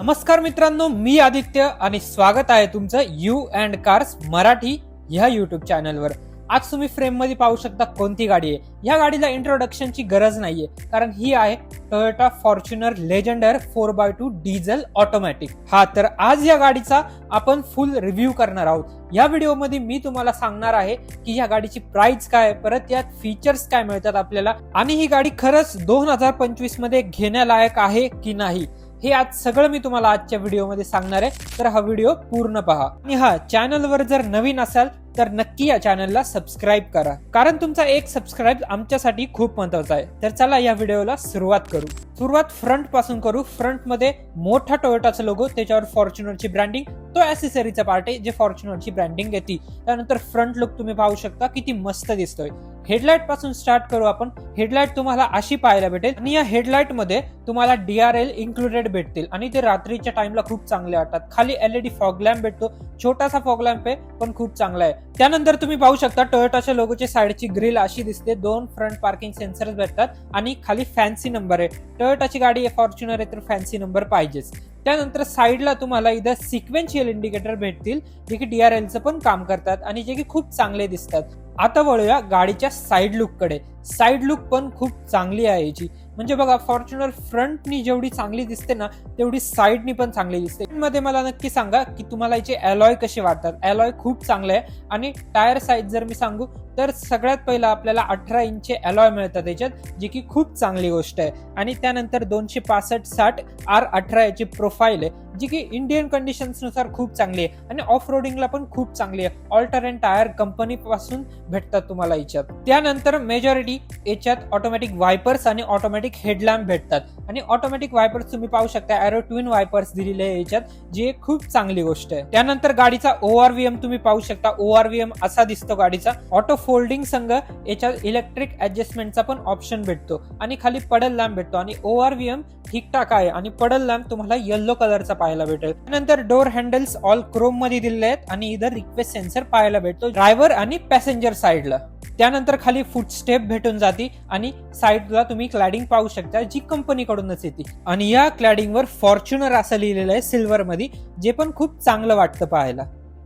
नमस्कार मित्रांनो मी आदित्य आणि स्वागत आहे तुमचं यू अँड कार्स मराठी ह्या युट्यूब चॅनलवर आज तुम्ही फ्रेममध्ये पाहू शकता कोणती गाडी आहे. ह्या गाडीला इंट्रोडक्शनची गरज नाहीये कारण ही आहे Toyota Fortuner Legender four by two diesel automatic हा तर आज या गाडीचा आपण फुल रिव्ह्यू करणार आहोत. या व्हिडिओमध्ये मी तुम्हाला सांगणार आहे की या गाडीची प्राइस काय आहे, परत यात फीचर्स काय मिळतात आपल्याला आणि ही गाडी खरंच दोन हजार पंचवीसमध्ये घेण्यालायक आहे की नाही. हे आज सगळं मी तुम्हाला आजच्या व्हिडिओमध्ये सांगणार आहे. तर हा व्हिडिओ पूर्ण पहा. आणि हा चॅनलवर जर नवीन असाल तर नक्की या चॅनलला सबस्क्राईब करा. कारण तुमचा एक सबस्क्राईब आमच्यासाठी खूप महत्त्वाचा आहे. तर चला या व्हिडिओला सुरुवात करू. सुरुवात फ्रंटपासून करू. फ्रंटमध्ये मोठा टोयोटाचा लोगो त्याच्यावर फॉर्च्युनरची ब्रँडिंग तो ऍसेसरीचा पार्ट आहे जे फॉर्च्युनरची ब्रँडिंग येते त्यानंतर फ्रंट लुक तुम्ही पाहू शकता किती मस्त दिसतोय. हेडलाईटपासून स्टार्ट करू आपण. हेडलाईट तुम्हाला अशी पाहायला भेटेल. आणि या हेडलाईटमध्ये तुम्हाला डीआरएल इन्क्लुडेड भेटतील. आणि ते रात्रीच्या टाइमला खूप चांगले वाटतात. खाली एलईडी फॉग लॅम्प भेटतो. छोटासा फॉग लॅम्प आहे पण खूप चांगला आहे. त्यानंतर तुम्ही पाहू शकता टोयोटाच्या लोगोची साईडची ग्रिल अशी दिसते. दोन फ्रंट पार्किंग सेन्सर भेटतात आणि खाली फॅन्सी नंबर आहे. टोयोटाची गाडी आहे फॉर्च्युनर आहे तर फॅन्सी नंबर पाहिजेच. त्यानंतर साईडला तुम्हाला इथं सिक्वेन्शियल इंडिकेटर भेटतील जे की डीआरएलचं पण काम करतात आणि जे की खूप चांगले दिसतात. आता वळूया गाडीच्या साईड लुककडे साईड लुक पण खूप चांगली आहे याची. म्हणजे बघा फॉर्च्युनर फ्रंटनी जेवढी चांगली दिसते ना तेवढी साईडनी पण चांगली दिसते. मध्ये मला नक्की सांगा की तुम्हाला याचे अलॉय कसे वाटतात? अलॉय खूप चांगले आहे आणि टायर साईज जर मी सांगू तर सगळ्यात पहिला आपल्याला अठरा इंचचे अलॉय मिळतात याच्यात जी की खूप चांगली गोष्ट आहे. आणि त्यानंतर दोनशे पासष्ट साठ आर अठरा याची प्रोफाईल आहे. जी की इंडियन कंडिशन्सनुसार खूप चांगली आहे. आणि ऑफ रोडिंगला पण खूप चांगली आहे. ऑल्टर अँड टायर कंपनीपासून भेटतात तुम्हाला याच्यात. त्यानंतर मेजॉरिटी याच्यात ऑटोमॅटिक वायपर्स आणि ऑटोमॅटिक हेडलॅम्प भेटतात. आणि ऑटोमॅटिक वायपर्स तुम्ही पाहू शकता. एरो ट्विन वायपर्स दिलेले आहे याच्यात जी एक खूप चांगली गोष्ट आहे. त्यानंतर गाडीचा ओआरव्हीएम तुम्ही पाहू शकता. ओआरव्हीएम असा दिसतो गाडीचा. ऑटो फोल्डिंग संघ याच्यात इलेक्ट्रिक ऍडजस्टमेंटचा पण ऑप्शन भेटतो. आणि खाली पडल लॅम्प भेटतो. आणि ओआरव्हीएम ठीकठाक आहे. आणि पडल लॅम्प तुम्हाला येल्लो कलरचा पाहायला भेटेल. त्यानंतर डोर हँडल्स ऑल क्रोममध्ये दिलेले आहेत. आणि इधर रिक्वेस्ट सेन्सर पाहायला भेटतो. ड्रायव्हर आणि पॅसेंजर साईडला त्यानंतर खाली फूट स्टेप भेटून जाते आणि साईडला तुम्ही क्लॅडिंग पाहू शकता जी कंपनीकडूनच येते. आणि या क्लॅडिंगवर फॉर्च्युनर असं लिहिलेलं आहे सिल्वर मध्ये जे पण खूप चांगलं वाटतं पाहायला.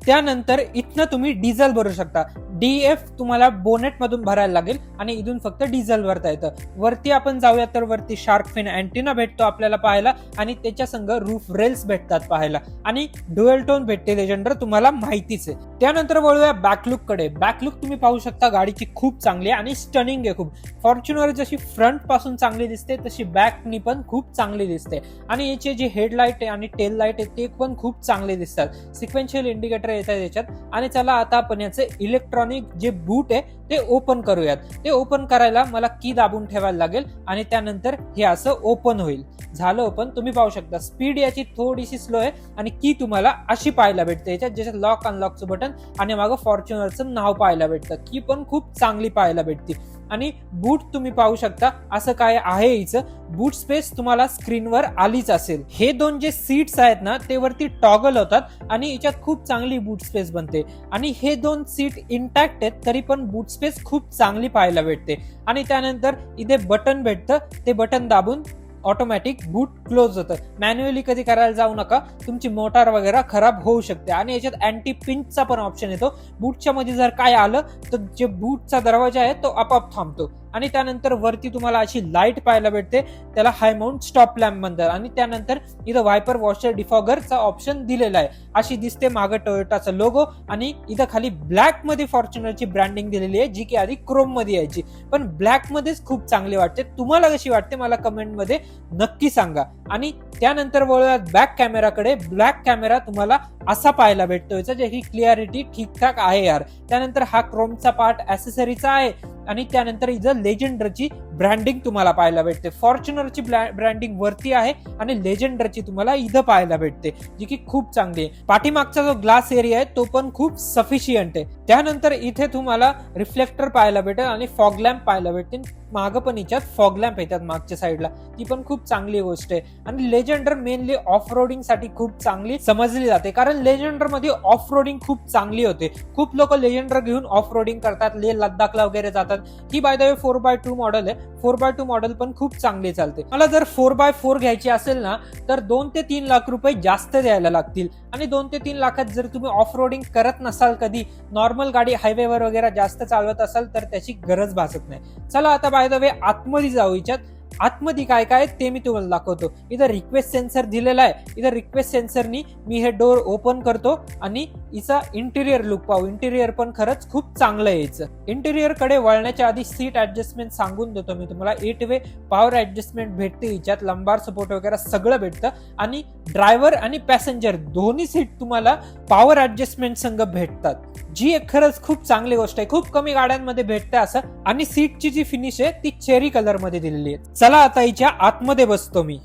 त्यानंतर इथनं तुम्ही डिझेल भरू शकता. डी एफ तुम्हाला बोनेटमधून भरायला लागेल आणि इथून फक्त डिझेल भरता येतं वरती आपण जाऊया तर वरती शार्क फिन अँटिना भेटतो आपल्याला पाहायला आणि त्याच्या संग रूफ रेल्स भेटतात पाहायला. आणि डुएल टोन भेटते लेजेंडर तुम्हाला माहितीच आहे. त्यानंतर वळूया बॅकलुककडे. बॅकलुक तुम्ही पाहू शकता गाडीची खूप चांगली आहे आणि स्टनिंग आहे खूप. फॉर्च्युनर जशी फ्रंटपासून चांगली दिसते तशी बॅकनी पण खूप चांगली दिसते. आणि याचे जे हेडलाईट आहे आणि टेल लाइट आहे ते पण खूप चांगले दिसतात. सिक्वेन्शियल इंडिकेटर येतात याच्यात. आणि चला आता आपण याचे इलेक्ट्रॉनिक जे बूट आहे ते ओपन करूयात. ते ओपन करायला मला की दाबून ठेवायला लागेल आणि त्यानंतर हे असं ओपन होईल. झालं ओपन तुम्ही पाहू शकता स्पीड याची थोडीशी स्लो आहे आणि की तुम्हाला अशी पाहायला भेटते याच्यात ज्याच्यात लॉक अनलॉकचं बटन आणि मागं फॉर्च्युनरचं नाव पाहायला भेटतं. की पण खूप चांगली पाहायला भेटते. आणि बूट तुम्ही पाहू शकता. असं काय आहे हिचं? बूट स्पेस तुम्हाला स्क्रीनवर आलीच असेल. हे दोन जे सीट्स आहेत ना ते वरती टॉगल होतात आणि याच्यात खूप चांगली बूट स्पेस बनते. आणि हे दोन सीट इंटॅक्ट आहेत तरी पण बूट स्पेस खूप चांगली पाहायला भेटते. आणि त्यानंतर इथे बटन भेटतं. ते बटन दाबून ऑटोमॅटिक बूट क्लोज होतं. मॅन्युअली कधी करायला जाऊ नका. तुमची मोटार वगैरे खराब होऊ शकते. आणि याच्यात अँटी पिंचचा पण ऑप्शन येतो. बूटच्या मध्ये जर काय आलं तर जे बूटचा दरवाजा आहे तो आपाप थांबतो. आणि त्यानंतर वरती तुम्हाला अशी लाइट पाहायला भेटते. त्याला हाय माउंट स्टॉप लॅम्प म्हणतात. आणि त्यानंतर इथं वायपर वॉशर डिफॉगरचा ऑप्शन दिलेला आहे. अशी दिसते मागं टोयोटाचा लोगो आणि इथं खाली ब्लॅकमध्ये फॉर्च्युनरची ब्रँडिंग दिलेली आहे जी की आधी क्रोममध्ये यायची. पण ब्लॅक मध्येच खूप चांगली वाटते. तुम्हाला कशी वाटते मला कमेंटमध्ये नक्की सांगा. आणि त्यानंतर वळूयात बॅक कॅमेराकडे ब्लॅक कॅमेरा तुम्हाला असा पाहायला भेटतो याचा जे ही क्लिअरिटी ठीकठाक आहे यार. त्यानंतर हा क्रोमचा पार्ट ऍसेसरीचा आहे. आणि त्यानंतर इथं लेजेंडरची ब्रँडिंग तुम्हाला पाहायला भेटते. फॉर्च्युनरची ब्रँडिंग वरती आहे आणि लेजेंडरची तुम्हाला इथं पाहायला भेटते जी की खूप चांगली आहे. पाठीमागचा जो ग्लास एरिया आहे तो पण खूप सफिशियंट आहे. त्यानंतर इथे तुम्हाला रिफ्लेक्टर पाहायला भेटेल आणि फॉग लॅम्प पाहायला भेटतील. मागं पण हिच्यात फॉग लॅम्प येतात मागच्या साईडला ती पण खूप चांगली गोष्ट आहे. आणि लेजेंडर मेनली ऑफ रोडिंगसाठी खूप चांगली समजली जाते. कारण लेजेंडरमध्ये ऑफ रोडिंग खूप चांगली होते. खूप लोक लेजेंडर घेऊन ऑफ रोडिंग करतात ले लद्दाखला वगैरे जातात. ही by the way four by two model आहे. फोर बाय टू मॉडेल पण खूप चांगले चालते. मला जर फोर बाय फोर घ्यायची असेल ना तर दोन ते तीन लाख रुपये जास्त द्यायला लागतील. आणि दोन ते तीन लाखात जर तुम्ही ऑफ रोडिंग करत नसाल कधी नॉर्मल गाडी हायवेवर वगैरे जास्त चालवत असाल तर त्याची गरज भासत नाही. चला आता बाय द वे आतमध्ये जाऊ इच्छात आतमध्ये काय काय ते मी तुम्हाला दाखवतो. इथं रिक्वेस्ट सेन्सर दिलेला आहे. इथं रिक्वेस्ट सेन्सरनी मी हे डोर ओपन करतो आणि हिचा इंटिरियर लुक पाहू. इंटिरियर पण खरंच खूप चांगलं आहे इंटिरियरकडे वळण्याच्या आधी सीट ऍडजस्टमेंट सांगून देतो मी तुम्हाला. एट वे पॉवर ऍडजस्टमेंट भेटते हिच्यात लंबार सपोर्ट वगैरे सगळं भेटतं. आणि ड्रायव्हर आणि पॅसेंजर दोन्ही सीट तुम्हाला पॉवर ऍडजस्टमेंट संघ भेटतात. जी एक खरंच खूप चांगली गोष्ट आहे. खूप कमी गाड्यांमध्ये भेटते असं. आणि सीटची जी फिनिश आहे ती चेरी कलरमध्ये दिलेली आहे. चला आता हिच्या आतमध्ये बसतो मी.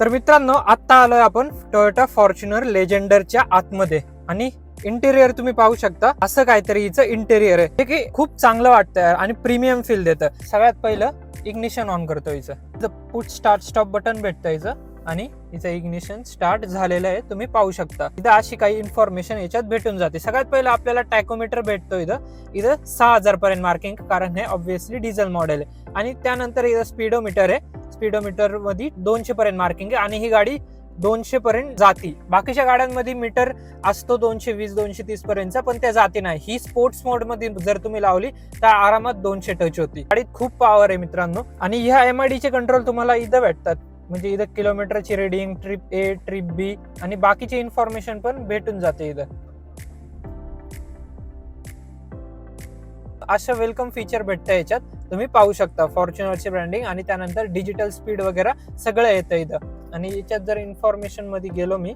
तर मित्रांनो आता आलोय आपण टोयोटा फॉर्च्युनर लेजेंडरच्या आतमध्ये. आणि इंटेरियर तुम्ही पाहू शकता असं काहीतरी हिचं इंटेरियर आहे. जे की खूप चांगलं वाटतं आणि प्रीमियम फील देतं. सगळ्यात पहिलं इग्निशन ऑन करतो हिचं. पुट स्टार्ट स्टॉप बटन भेटतं हिचं. आणि हिचं इग्निशन स्टार्ट झालेलं आहे. तुम्ही पाहू शकता. इथं अशी काही इन्फॉर्मेशन याच्यात भेटून जाते. सगळ्यात पहिलं आपल्याला टॅकोमीटर भेटतो इथं. इथं सहा हजार पर्यंत मार्किंग कारण हे ऑब्व्हियसली डिझेल मॉडेल आहे. आणि त्यानंतर इथं स्पीडोमीटर आहे. स्पीडोमीटरमध्ये दोनशे पर्यंत मार्किंग आहे. आणि ही गाडी दोनशे पर्यंत जाती. बाकीच्या गाड्यांमध्ये मीटर असतो दोनशे वीस दोनशे तीस पर्यंतचा पण त्या जाती नाही. ही स्पोर्ट्स मोडमध्ये जर तुम्ही लावली तर आरामात दोनशे टच होती. गाडीत खूप पॉवर आहे मित्रांनो. आणि ह्या एम आय चे कंट्रोल तुम्हाला इथं भेटतात. म्हणजे इथं किलोमीटरची reading trip A trip B आणि बाकीची इन्फॉर्मेशन पण भेटून जाते इथं. असं वेलकम फीचर भेटतं याच्यात. तुम्ही पाहू शकता फॉर्च्युनरची ब्रँडिंग आणि त्यानंतर डिजिटल स्पीड वगैरे सगळं येतं इथं. आणि याच्यात जर इन्फॉर्मेशनमध्ये गेलो मी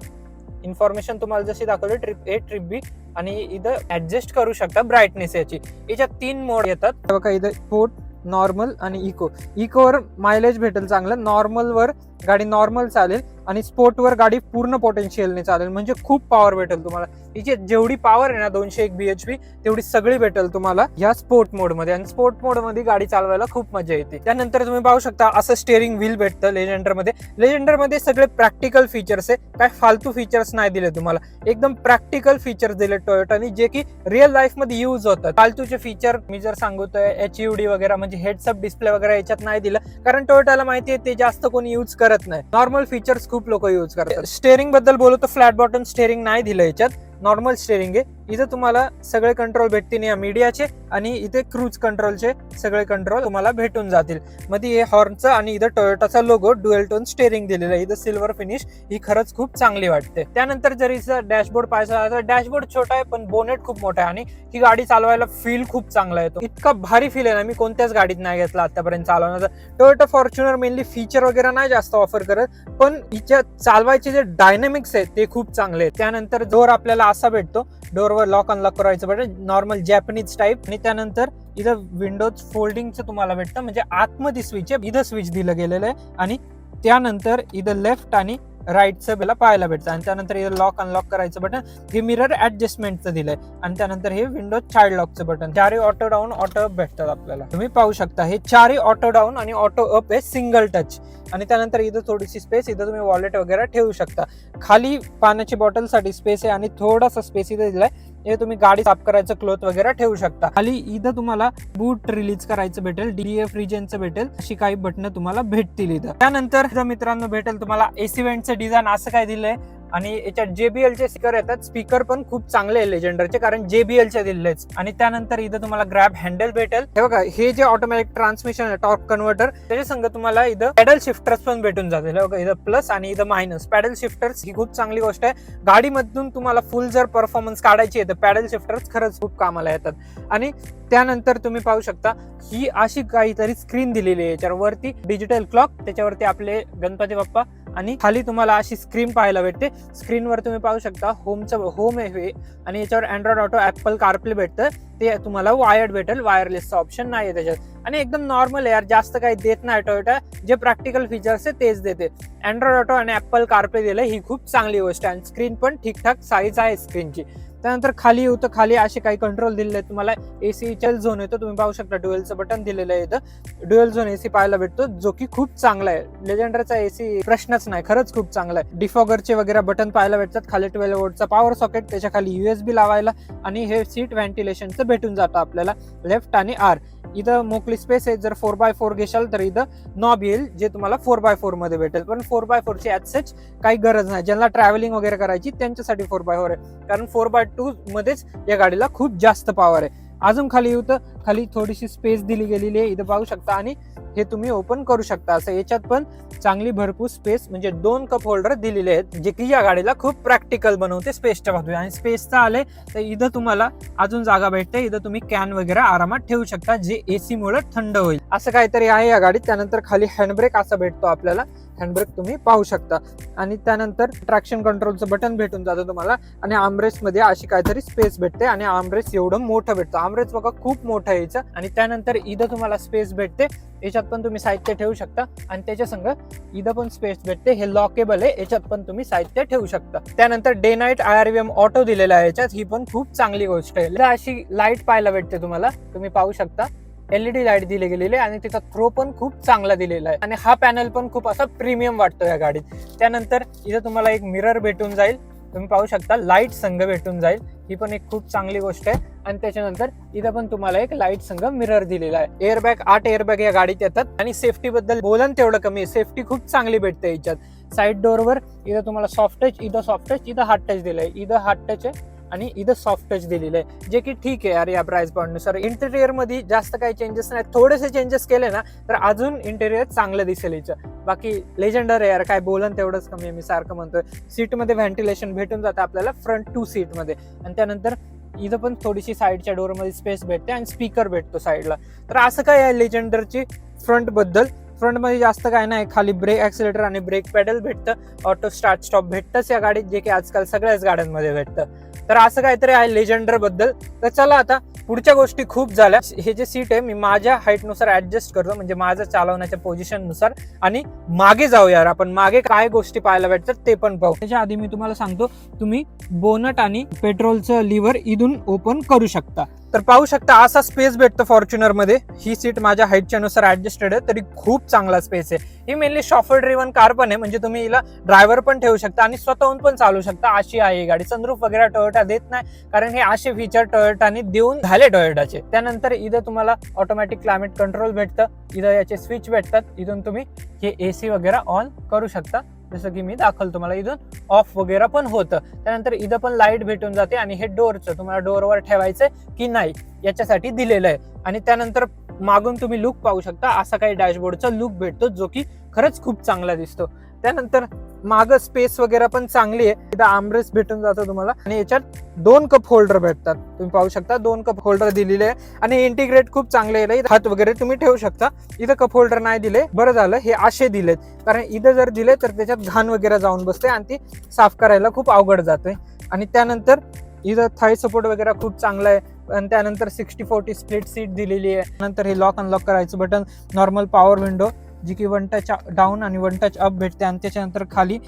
इन्फॉर्मेशन तुम्हाला जशी दाखवली ट्रिप ए ट्रिप बी आणि इथं ऍडजस्ट करू शकता ब्राईटनेस याची. याच्यात तीन मोड येतात. बघा इथं स्पोर्ट नॉर्मल आणि इको. इकोवर मायलेज भेटेल चांगलं. नॉर्मलवर गाडी नॉर्मल चालेल आणि स्पोर्टवर गाडी पूर्ण पोटेन्शियलने चालेल. म्हणजे खूप पॉवर भेटेल तुम्हाला. हिची जेवढी पॉवर आहे ना दोनशे एक बी एच पी तेवढी सगळी भेटेल तुम्हाला या स्पोर्ट मोडमध्ये आणि स्पोर्ट मोडमध्ये गाडी चालवायला खूप मजा येते. त्यानंतर तुम्ही पाहू शकता असं स्टेअरिंग व्हील भेटतं लेजेंडरमध्ये लेजेंडरमध्ये सगळे प्रॅक्टिकल फीचर्स आहे. काय फालतू फीचर्स नाही दिले तुम्हाला. एकदम प्रॅक्टिकल फीचर्स दिले टोयोटानी जे की रिअल लाईफमध्ये युज होतात. फालतूचे फीचर मी जर सांगतोय एच यू डी वगैरे म्हणजे हेडसअप डिस्प्ले वगैरे याच्यात नाही दिलं. कारण टोयोटाला माहिती आहे ते जास्त कोणी युज करत नाही. नॉर्मल फीचर्स खूप लोक युज करतात. स्टेअरिंगबद्दल बोलू तर फ्लॅट बॉटम स्टेअरिंग नाही दिलं याच्यात. नॉर्मल स्टेरिंग आहे इथं तुम्हाला सगळे कंट्रोल भेटतील या मीडियाचे आणि इथे क्रूज कंट्रोलचे सगळे कंट्रोल तुम्हाला भेटून जातील. मध्ये हे हॉर्नचा आणि इथं टोयोटाचा लोगो डुएल टोन स्टेअरिंग दिलेला आहे. इथं सिल्वर फिनिश ही खरंच खूप चांगली वाटते. त्यानंतर जर इथं डॅशबोर्ड पाहायचा तर डॅशबोर्ड छोटा आहे पण बोनेट खूप मोठा आहे आणि ही गाडी चालवायला फील खूप चांगला येतो. इतका भारी फील आहे ना मी कोणत्याच गाडीत नाही घेतला आतापर्यंत चालवण्याचा. टोयोटा फॉर्च्युनर मेनली फीचर वगैरे नाही जास्त ऑफर करत पण हिच्या चालवायचे जे डायनॅमिक्स आहेत ते खूप चांगले आहेत. त्यानंतर डोर आपल्याला असा भेटतो. डोर सर्व लॉक अनलॉक करायचं पडेल नॉर्मल जॅपनीज टाईप आणि त्यानंतर इथं विंडोज फोल्डिंगचं तुम्हाला भेटतं. म्हणजे आतमध्ये स्विच आहे. इथं स्विच दिलं गेलेलं आहे. आणि त्यानंतर इथं लेफ्ट आणि राईटचं बेला पाहायला भेटतं. आणि त्यानंतर इथं लॉक अनलॉक करायचं बटन हे मिरर ऍडजस्टमेंटचं दिलंय. आणि त्यानंतर हे विंडो चाइल्ड लॉकचं बटन चारही ऑटो डाऊन ऑटो अप भेटतात आपल्याला. तुम्ही पाहू शकता हे चारही ऑटो डाऊन आणि ऑटो अप आहे सिंगल टच आणि त्यानंतर इथं थोडीशी स्पेस इथं तुम्ही वॉलेट वगैरे ठेवू शकता. खाली पाण्याची बॉटलसाठी स्पेस आहे आणि थोडासा स्पेस इथं दिलाय. हे तुम्ही गाडी साफ करायचं क्लोथ वगैरे ठेवू शकता. खाली इथं तुम्हाला बूट रिलीज करायचं भेटेल डीएफ रिजनचं भेटेल अशी काही बटणं तुम्हाला भेटतील इथं. त्यानंतर मित्रांनो भेटेल तुम्हाला एसी वेंटचं डिझाईन असं काय दिलंय? आणि याच्यात जेबीएलचे स्पीकर येतात. स्पीकर पण खूप चांगले आहे लेजेंडरचे कारण जेबीएलचे चे दिलेच आणि त्यानंतर इथं तुम्हाला ग्रॅब हँडल भेटेल. हे बघा हे जे ऑटोमॅटिक ट्रान्समिशन आहे टॉर्क कन्व्हर्टर त्याच्या संग तुम्हाला इथं पॅडल शिफ्टर्स पण भेटून जातील. बघा इथं प्लस आणि इथं मायनस पॅडल शिफ्टर्स ही खूप चांगली गोष्ट आहे. गाडीमधून तुम्हाला फुल जर परफॉर्मन्स काढायची आहे तर पॅडल शिफ्टर्स खरंच खूप कामाला येतात. आणि त्यानंतर तुम्ही पाहू शकता ही अशी काहीतरी स्क्रीन दिलेली आहे. याच्यावर वरती डिजिटल क्लॉक त्याच्यावरती आपले गणपती बाप्पा आणि खाली तुम्हाला अशी स्क्रीन पाहायला भेटते. स्क्रीनवर तुम्ही पाहू शकता होमचं होम आहे हे. आणि याच्यावर अँड्रॉइड ऑटो ॲपल कारप्ले भेटतं. ते तुम्हाला वायर्ड भेटेल. वायरलेसचं ऑप्शन नाही आहे त्याच्यात. आणि एकदम नॉर्मल यार. जास्त काही देत नाही टोयोटा जे प्रॅक्टिकल फीचर्स आहे तेच देते. अँड्रॉइड ऑटो आणि ॲपल कारप्ले दिलं ही खूप चांगली गोष्ट आहे. आणि स्क्रीन पण ठीकठाक साईज आहे स्क्रीनची त्यानंतर खाली येऊ तर खाली असे काही कंट्रोल दिलेले आहेत. तुम्हाला एसी चल झोन येतो तुम्ही पाहू शकता डुएलचं बटन दिलेलं आहे इथं. डुएल झोन एसी पाहायला भेटतो जो की खूप चांगला आहे. लेजेंडरचा एसी प्रश्नच नाही खरंच खूप चांगला आहे. डिफॉगरचे वगैरे बटन पाहायला भेटतात. खाली ट्वेल्व वोटचा पॉवर सॉकेट त्याच्याखाली युएसबी लावायला आणि हे सीट व्हेंटिलेशनचं भेटून जातं आपल्याला. लेफ्ट आणि आर इथं मोकळी स्पेस आहे. जर फोर बाय फोर घेशाल तर इथं नॉब येईल जे तुम्हाला फोर बाय फोरमध्ये भेटेल. पण फोर बाय फोरची ॲज सच काही गरज नाही. ज्यांना ट्रॅव्हलिंग वगैरे करायची त्यांच्यासाठी फोर बाय फोर आहे. कारण फोर बाय टू मध्येच या गाडीला खूप जास्त पॉवर आहे. अजून खाली येऊ तर खाली थोडीशी स्पेस दिली गेलेली आहे. इथं पाहू शकता. आणि हे तुम्ही ओपन करू शकता. असं याच्यात पण चांगली भरपूर स्पेस म्हणजे दोन कप होल्डर दिलेले आहेत जे की या गाडीला खूप प्रॅक्टिकल बनवते स्पेसच्या बाजूला आणि स्पेसचा आले तर इथं तुम्हाला अजून जागा भेटते. इथं तुम्ही कॅन वगैरे आरामात ठेवू शकता जे एसी मुळे थंड होईल. असं काहीतरी आहे या गाडीत. त्यानंतर खाली हँडब्रेक असा भेटतो आपल्याला. हँडब्रेक तुम्ही पाहू शकता. आणि त्यानंतर ट्रॅक्शन कंट्रोलचं बटन भेटून जातं तुम्हाला. आणि आमरेसमध्ये अशी काहीतरी स्पेस भेटते आणि आमरेस एवढं मोठं भेटतं. आमरेस बघा खूप मोठं यायचं आणि त्यानंतर इथं तुम्हाला स्पेस भेटते. याच्यात पण तुम्ही साहित्य ठेवू शकता. आणि त्याच्या संग इथं पण स्पेस भेटते. हे लॉकेबल आहे. याच्यात पण तुम्ही साहित्य ठेवू शकता. त्यानंतर day night I R M auto दिलेला आहे याच्यात. ही पण खूप चांगली गोष्ट आहे. अशी लाइट पाहायला भेटते तुम्हाला. तुम्ही पाहू शकता. एलईडी लाइट दिली गेलेली आहे आणि तिचा थ्रो पण खूप चांगला दिलेला आहे. आणि हा पॅनल पण खूप असा प्रीमियम वाटतो या गाडीत. त्यानंतर इथं तुम्हाला एक मिरर भेटून जाईल. तुम्ही पाहू शकता लाइट संघ भेटून जाईल. ही पण एक खूप चांगली गोष्ट आहे. आणि त्याच्यानंतर इथं पण तुम्हाला एक लाइट संघ मिरर दिलेला आहे. एअरबॅग आठ एअरबॅग या गाडीत येतात. आणि सेफ्टी बद्दल बोलन तेवढं कमी आहे. सेफ्टी खूप चांगली भेटते याच्यात. साईड डोअरवर इथं तुम्हाला सॉफ्ट टच इथं सॉफ्ट टच इथं हार्ड टच दिलं आहे इथं हार्ड टच आहे. आणि इथं सॉफ्ट टच दिलेलं आहे. जे की ठीक आहे यार या प्राइस पॉईंटनुसार इंटेरियरमध्ये जास्त काही चेंजेस नाही थोडेसे चेंजेस केले ना तर अजून इंटेरियर चांगलं दिसेल हिचं बाकी लेजेंडर आहे यार काय बोलन तेवढंच कमी आहे मी सारखं म्हणतोय. सीटमध्ये व्हेंटिलेशन भेटून जातं आपल्याला फ्रंट टू सीटमध्ये आणि त्यानंतर इथं पण थोडीशी साईडच्या डोअरमध्ये स्पेस भेटते आणि स्पीकर भेटतो साईडला तर असं काय आहे लेजेंडरची फ्रंटबद्दल फ्रंटमध्ये जास्त काय नाही खाली ब्रेक ॲक्सिलेटर आणि ब्रेक पॅडल भेटतं. ऑटो स्टार्ट स्टॉप भेटतंच या गाडीत जे की आजकाल सगळ्याच गाड्यांमध्ये भेटतं. तर असं काहीतरी आहे लेजेंडरबद्दल. तर चला आता पुढच्या गोष्टी खूप झाल्या. हे जे सीट आहे मी माझ्या हाईटनुसार ऍडजस्ट करतो म्हणजे माझं चालवण्याच्या पोझिशननुसार आणि मागे जाऊ यार आपण. मागे काय गोष्टी पाहायला भेटतात ते पण पाहू. त्याच्या आधी मी तुम्हाला सांगतो तुम्ही बोनट आणि पेट्रोलचं लिव्हर इथून ओपन करू शकता. तर पाहू शकता असा स्पेस भेटतो फॉर्च्युनरमध्ये ही सीट माझ्या हाईटच्या नुसार ॲडजस्टेड आहे तरी खूप चांगला स्पेस आहे. ही मेनली शॉफर ड्रिव्हन कार पण आहे म्हणजे तुम्ही हिला ड्रायव्हर पण ठेवू शकता आणि स्वतःहून पण चालू शकता. अशी आहे ही गाडी. सनरूफ वगैरे टोयोटा देत नाही कारण हे असे फीचर टोयोटाने देऊन झाले टोयोटाचे त्यानंतर इथं तुम्हाला ऑटोमॅटिक क्लायमेट कंट्रोल भेटतं. इथं याचे स्विच भेटतात. इथून तुम्ही हे ए सी वगैरे ऑन करू शकता. जसं की मी दाखल तुम्हाला. इथून ऑफ वगैरे पण होतं. त्यानंतर इथं पण लाइट भेटून जाते आणि हे डोरचं तुम्हाला डोरवर ठेवायचं की नाही याच्यासाठी दिलेलं आहे. आणि त्यानंतर मागून तुम्ही लुक पाहू शकता. असा काही डॅशबोर्डचा लुक भेटतो जो की खरंच खूप चांगला दिसतो. त्यानंतर माग स्पेस वगैरे पण चांगली आहे. इथं आमरेस भेटून जातो तुम्हाला. आणि याच्यात दोन कप होल्डर भेटतात. तुम्ही पाहू शकता दोन कप होल्डर दिलेले आहे. आणि इंटिग्रेट खूप चांगले आहे. इथं हात वगैरे तुम्ही ठेवू शकता. इथं कप होल्डर नाही दिले. बरं झालं हे असे दिलेत. कारण इथं जर दिले तर त्याच्यात घाण वगैरे जाऊन बसते आणि ती साफ करायला खूप अवघड जाते आणि त्यानंतर इथं थाय सपोर्ट वगैरे खूप चांगला आहे. आणि त्यानंतर सिक्स्टी फोर्टी स्प्लिट सीट दिलेली आहे. नंतर हे लॉक अनलॉक करायचं बटन नॉर्मल पॉवर विंडो जी की वन टच डाऊन आणि वन टच अप भेटते आणि त्याच्यानंतर खाली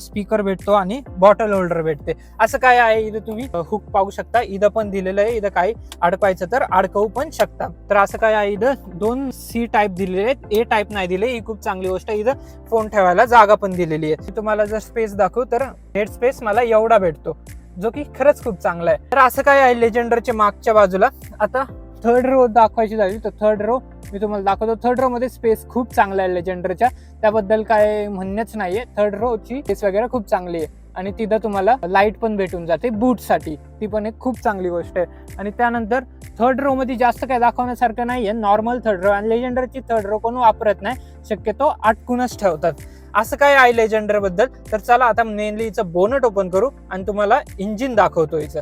स्पीकर भेटतो आणि बॉटल होल्डर भेटते. असं काय आहे इथं तुम्ही हुक पाहू शकता. इथं पण दिलेलं आहे. इथं काही अडकायचं तर अडकवू पण शकता. तर असं काय आहे इथं दोन सी टाईप दिलेले आहेत. ए टाईप नाही दिले. ही खूप चांगली गोष्ट आहे. इथं फोन ठेवायला जागा पण दिलेली आहे. तुम्हाला जर स्पेस दाखवू तर हेड स्पेस मला एवढा भेटतो जो की खरंच खूप चांगला आहे. तर असं काय आहे लेजेंडरच्या मागच्या बाजूला? आता थर्ड रो दाखवायची झाली. तर थर्ड रो मी तुम्हाला दाखवतो. थर्ड रो मध्ये स्पेस खूप चांगला आहे लेजेंडरच्या त्याबद्दल काय म्हणणंच नाहीये. थर्ड रो ची स्पेस वगैरे खूप चांगली आहे. आणि तिथं तुम्हाला लाइट पण भेटून जाते बूटसाठी ती पण एक खूप चांगली गोष्ट आहे. आणि त्यानंतर थर्ड रो मध्ये जास्त काय दाखवण्यासारखं नाहीये. नॉर्मल थर्ड रो आणि लेजेंडरची थर्ड रो कोण वापरत नाही. शक्यतो आटकूनच ठेवतात. असं काय आहे लेजेंडरबद्दल तर चला आता मेनली हिचं बोनट ओपन करू आणि तुम्हाला इंजिन दाखवतो हिचं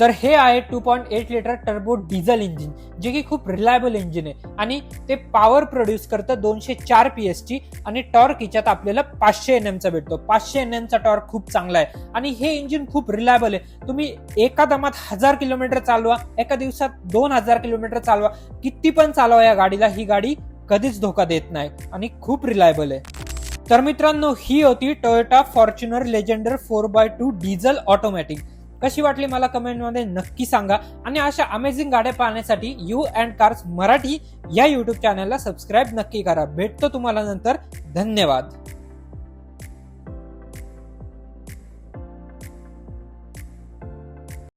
तर हे आहे two point eight litre turbo diesel engine जे की खूप रिलायबल इंजिन आहे. आणि ते पॉवर प्रोड्यूस करतं दोनशे चार पी एस ची आणि टॉर्क हिच्यात आपल्याला पाचशे एन एमचा भेटतो. पाचशे एन एमचा टॉर्क खूप चांगला आहे. आणि हे इंजिन खूप रिलायबल आहे. तुम्ही एका दमात हजार किलोमीटर चालवा एका दिवसात दोन हजार किलोमीटर चालवा किती पण चालवा या गाडीला ही गाडी कधीच धोका देत नाही आणि खूप रिलायबल आहे. तर मित्रांनो ही होती Toyota Fortuner Legender four by two diesel automatic कशी वाटली मला कमेंटमध्ये नक्की सांगा. आणि अशा अमेझिंग गाड्या पाहण्यासाठी यू अँड कार्स मराठी या युट्यूब चॅनलला सबस्क्राईब नक्की करा. भेटतो तुम्हाला नंतर. धन्यवाद.